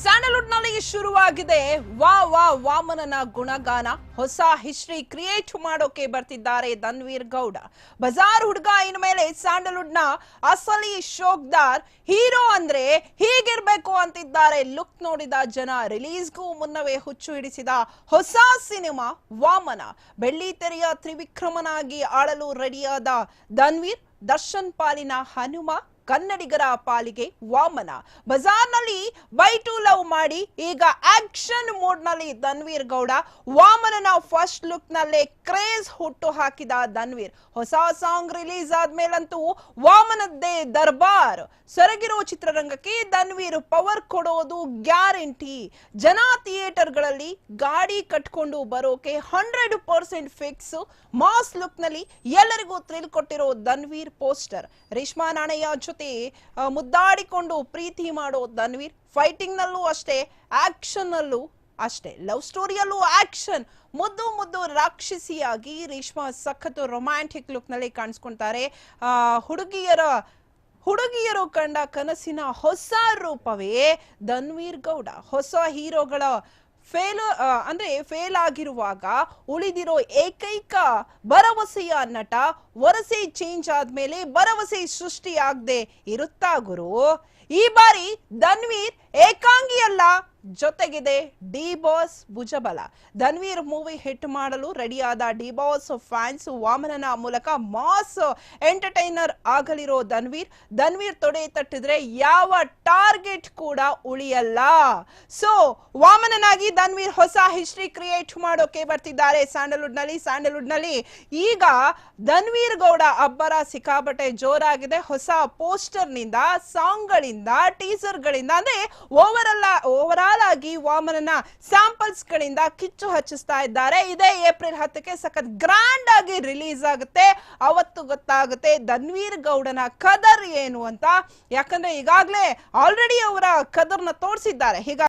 ಸ್ಯಾಂಡಲ್ವುಡ್ನಲ್ಲಿ ಶುರುವಾಗಿದೆ ವಾ ವಾ ವಾಮನನ ಗುಣಗಾನ. ಹೊಸ ಹಿಸ್ಟ್ರಿ ಕ್ರಿಯೇಟ್ ಮಾಡೋಕೆ ಬರ್ತಿದ್ದಾರೆ ಧನ್ವೀರ್ ಗೌಡ. ಬಜಾರ್ ಹುಡುಗ ಇನ್ಮೇಲೆ ಸ್ಯಾಂಡಲ್ವುಡ್ನ ಅಸಲಿ ಶೋಕ್ದಾರ್ ಹೀರೋ ಅಂದ್ರೆ ಹೀಗಿರ್ಬೇಕು ಅಂತಿದ್ದಾರೆ ಲುಕ್ ನೋಡಿದ ಜನ. ರಿಲೀಸ್ಗೂ ಮುನ್ನವೇ ಹುಚ್ಚು ಹಿಡಿಸಿದ ಹೊಸ ಸಿನಿಮಾ ವಾಮನ. ಬೆಳ್ಳಿ ತೆರೆಯ ತ್ರಿವಿಕ್ರಮನಾಗಿ ಆಡಲು ರೆಡಿಯಾದ ಧನ್ವೀರ್, ದರ್ಶನ್ ಪಾಲಿನ ಹನುಮ ಕನ್ನಡಿಗರ ಪಾಲಿಗೆ ವಾಮನ. ಬಜಾರ್ನಲ್ಲಿ ಬೈ ಟು ಲವ್ ಮಾಡಿ, ಈಗ ಆಕ್ಷನ್ ಮೋಡ್ನಲ್ಲಿ ಧನ್ವೀರ್ ಗೌಡ. ವಾಮನನ ಫಸ್ಟ್ ಲುಕ್ ನಲ್ಲೇ ಕ್ರೇಜ್ ಹುಟ್ಟು ಹಾಕಿದ ಧನ್ವೀರ್. ಹೊಸ ಸಾಂಗ್ ರಿಲೀಸ್ ಆದ್ಮೇಲಂತೂ ವಾಮನದ್ದೇ ದರ್ಬಾರ್. ಸೊರಗಿರೋ ಚಿತ್ರರಂಗಕ್ಕೆ ಧನ್ವೀರ್ ಪವರ್ ಕೊಡೋದು ಗ್ಯಾರಂಟಿ. ಜನ ಥಿಯೇಟರ್ಗಳಲ್ಲಿ ಗಾಡಿ ಕಟ್ಕೊಂಡು ಬರೋಕೆ ಹಂಡ್ರೆಡ್ ಪರ್ಸೆಂಟ್ ಫಿಕ್ಸ್. ಮಾಸ್ ಲುಕ್ನಲ್ಲಿ ಎಲ್ಲರಿಗೂ ಥ್ರಿಲ್ ಕೊಟ್ಟಿರೋ ಧನ್ವೀರ್ ಪೋಸ್ಟರ್. ರೇಷ್ಮಾ ನಾಣಯ್ಯ ಜೊತೆ ಆ, ಮುದ್ದಾಡಿಕೊಂಡು ಪ್ರೀತಿ ಮಾಡೋ ಧನ್ವೀರ್ ಫೈಟಿಂಗ್ ನಲ್ಲೂ ಅಷ್ಟೇ ಆಕ್ಷನ್ ನಲ್ಲೂ ಅಷ್ಟೇ ಲವ್ ಸ್ಟೋರಿಯಲ್ಲೂ ಆಕ್ಷನ್ ಮುದ್ದು ಮುದ್ದು ರಾಕ್ಷಸಿಯಾಗಿ ರೇಷ್ಮಾ ಸಖತ್ತು ರೊಮ್ಯಾಂಟಿಕ್ ಲುಕ್ನಲ್ಲಿ ಕಾಣಿಸ್ಕೊಂತಾರೆ ಆ, ಹುಡುಗಿಯರ ಹುಡುಗಿಯರು ಕಂಡ ಕನಸಿನ ಹೊಸ ರೂಪವೇ ಧನ್ವೀರ್ ಗೌಡ ಹೊಸ ಹೀರೋಗಳ ಫೇಲ್ ಅಂದ್ರೆ ಫೇಲ್ ಆಗಿರುವಾಗ ಉಳಿದಿರೋ ಏಕೈಕ ಭರವಸೆಯ ನಟ ವರಸೆ ಚೇಂಜ್ ಆದ್ಮೇಲೆ ಭರವಸೆ ಸೃಷ್ಟಿ ಆಗದೆ ಇರುತ್ತಾ ಗುರು? ಈ ಬಾರಿ ಧನ್ವೀರ್ ಏಕಾಂಗಿ ಅಲ್ಲ ಜೊತೆಗಿದೆ. ಡಿ ಬಾಸ್ ಭುಜಬಲ. ಧನ್ವೀರ್ ಮೂವಿ ಹಿಟ್ ಮಾಡಲು ರೆಡಿಯಾದ ಡಿ ಬಾಸ್ ಫ್ಯಾನ್ಸ್ ವಾಮನನ ಮೂಲಕ ಮಾಸ್ ಎಂಟರ್ಟೈನರ್ ಆಗಲಿರೋ ಧನ್ವೀರ್. ಧನ್ವೀರ್ ತೊಡೆ ತಟ್ಟಿದ್ರೆ ಯಾವ ಟಾರ್ಗೆಟ್ ಕೂಡ ಉಳಿಯಲ್ಲ. ಸೊ, ವಾಮನನಾಗಿ ಧನ್ವೀರ್ ಹೊಸ ಹಿಸ್ಟ್ರಿ ಕ್ರಿಯೇಟ್ ಮಾಡೋಕೆ ಬರ್ತಿದ್ದಾರೆ ಸ್ಯಾಂಡಲ್ವುಡ್ನಲ್ಲಿ ಸ್ಯಾಂಡಲ್ವುಡ್ನಲ್ಲಿ ಈಗ ಧನ್ವೀರ್ ಗೌಡ ಅಬ್ಬರ ಸಿಕ್ಕಾಪಟ್ಟೆ ಜೋರಾಗಿದೆ. ಹೊಸ ಪೋಸ್ಟರ್ನಿಂದ ಸಾಂಗ್ ಗಳಿಂದ ಟೀಸರ್ ಗಳಿಂದ ಅಂದ್ರೆ ಓವರ್ ಓವರ್ ಆಲ್ ಆಗಿ ವಾಮನನ ಸ್ಯಾಂಪಲ್ಸ್ ಗಳಿಂದ ಕಿಚ್ಚು ಹಚ್ಚಿಸ್ತಾ ಇದ್ದಾರೆ. ಇದೇ ಏಪ್ರಿಲ್ ಹತ್ತಕ್ಕೆ ಸಖತ್ ಗ್ರ್ಯಾಂಡ್ ಆಗಿ ರಿಲೀಸ್ ಆಗುತ್ತೆ. ಅವತ್ತು ಗೊತ್ತಾಗುತ್ತೆ ಧನ್ವೀರ್ ಗೌಡನ ಕದರ್ ಏನು ಅಂತ. ಯಾಕಂದ್ರೆ ಈಗಾಗಲೇ ಆಲ್ರೆಡಿ ಅವರ ಕದರ್ನ ತೋರಿಸಿದ್ದಾರೆ. ಹೀಗಾಗಿ